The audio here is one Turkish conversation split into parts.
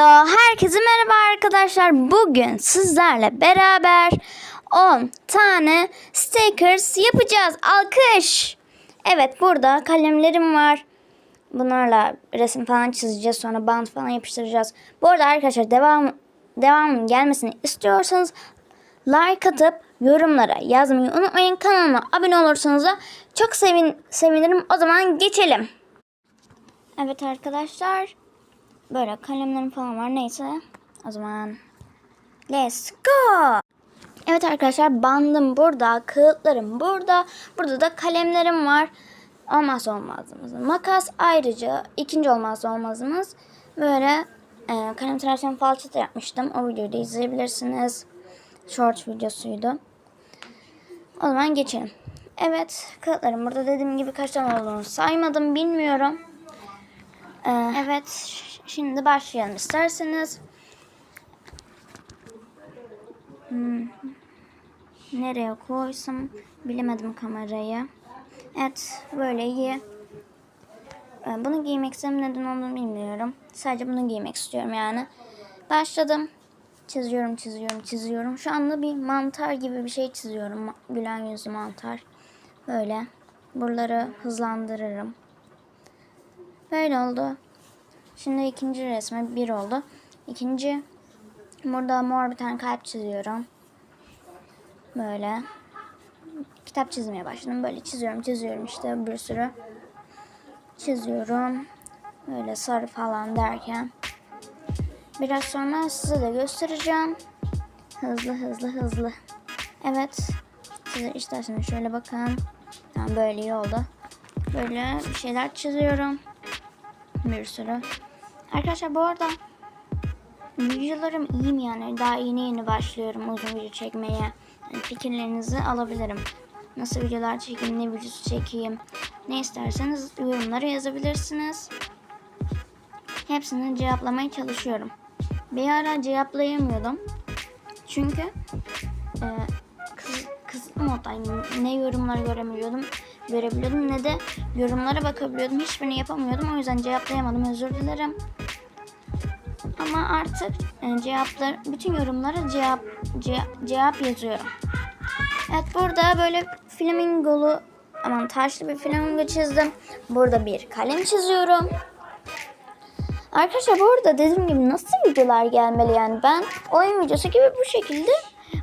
Hello, herkese merhaba arkadaşlar. Bugün sizlerle beraber 10 tane stickers yapacağız. Alkış. Evet, burada kalemlerim var. Bunlarla resim falan çizeceğiz. Sonra bant falan yapıştıracağız. Bu arada arkadaşlar devam devamın gelmesini istiyorsanız like atıp yorumlara yazmayı unutmayın. Kanalıma abone olursanız da çok sevin sevinirim. O zaman geçelim. Evet arkadaşlar. Böyle kalemlerim falan var. Neyse. O zaman let's go. Evet arkadaşlar bandım burada. Kağıtlarım burada. Burada da kalemlerim var. Olmazsa olmazımız. Makas ayrıca ikinci olmazsa olmazımız. Böyle e, kalem tıraştan falçata yapmıştım. O videoyu da izleyebilirsiniz. Short videosuydu. O zaman geçelim. Evet kağıtlarım burada dediğim gibi kaç tane olduğunu saymadım bilmiyorum. Ee, evet, şimdi başlayalım isterseniz. Hmm, Nereye koysam bilemedim kamerayı. Evet, böyle iyi. Ee, Bunu giymek istedim neden olduğunu bilmiyorum. Sadece bunu giymek istiyorum yani. Başladım. Çiziyorum, çiziyorum, çiziyorum. Şu anda bir mantar gibi bir şey çiziyorum. Gülen yüzlü mantar. Böyle. Buraları hızlandırırım. Böyle oldu. Şimdi ikinci resme bir oldu. İkinci burada mor bir tane kalp çiziyorum. Böyle. Kitap çizmeye başladım. Böyle çiziyorum çiziyorum işte bir sürü. Çiziyorum. Böyle sarı falan derken. Biraz sonra size de göstereceğim. Hızlı hızlı hızlı. Evet. Size isterseniz şöyle bakın. Tamam böyle iyi oldu. Böyle bir şeyler çiziyorum. Bir sürü. Arkadaşlar bu arada videolarım iyi mi yani? Daha yeni yeni başlıyorum uzun video çekmeye. Yani fikirlerinizi alabilirim. Nasıl videolar çekeyim, ne videosu çekeyim. Ne isterseniz yorumlara yazabilirsiniz. Hepsini cevaplamaya çalışıyorum. Bir ara cevaplayamıyordum. Çünkü e, kız, kısıtlı moddaydım. Ne yorumları göremiyordum, görebiliyordum ne de yorumlara bakabiliyordum. Hiçbirini yapamıyordum. O yüzden cevaplayamadım. Özür dilerim. Ama artık e, cevaplar, bütün yorumlara cevap ce- cevap yazıyorum. Evet burada böyle flamingolu aman taşlı bir flamingo çizdim. Burada bir kalem çiziyorum. Arkadaşlar bu arada dediğim gibi nasıl videolar gelmeli yani ben oyun videosu gibi bu şekilde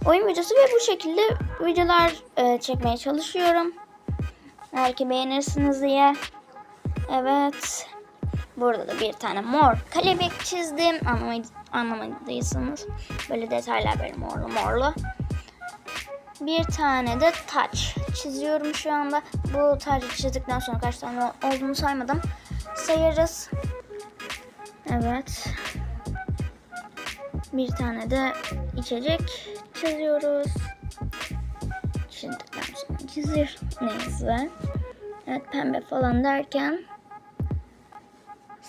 oyun videosu ve bu şekilde videolar e, çekmeye çalışıyorum. Belki beğenirsiniz diye. Evet. Burada da bir tane mor kelebek çizdim. Anlamay anlamadıysanız. Böyle detaylar böyle morlu morlu. Bir tane de taç çiziyorum şu anda. Bu tacı çizdikten sonra kaç tane olduğunu saymadım. Sayarız. Evet. Bir tane de içecek çiziyoruz. Çizdikten sonra çizir. Neyse. Evet pembe falan derken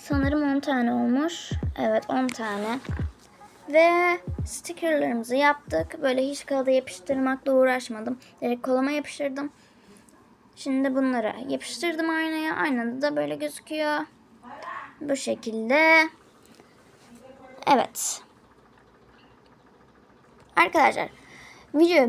sanırım 10 tane olmuş. Evet 10 tane. Ve stickerlarımızı yaptık. Böyle hiç kağıda yapıştırmakla uğraşmadım. Direkt koluma yapıştırdım. Şimdi bunları yapıştırdım aynaya. Aynada da böyle gözüküyor. Bu şekilde. Evet. Arkadaşlar videoyu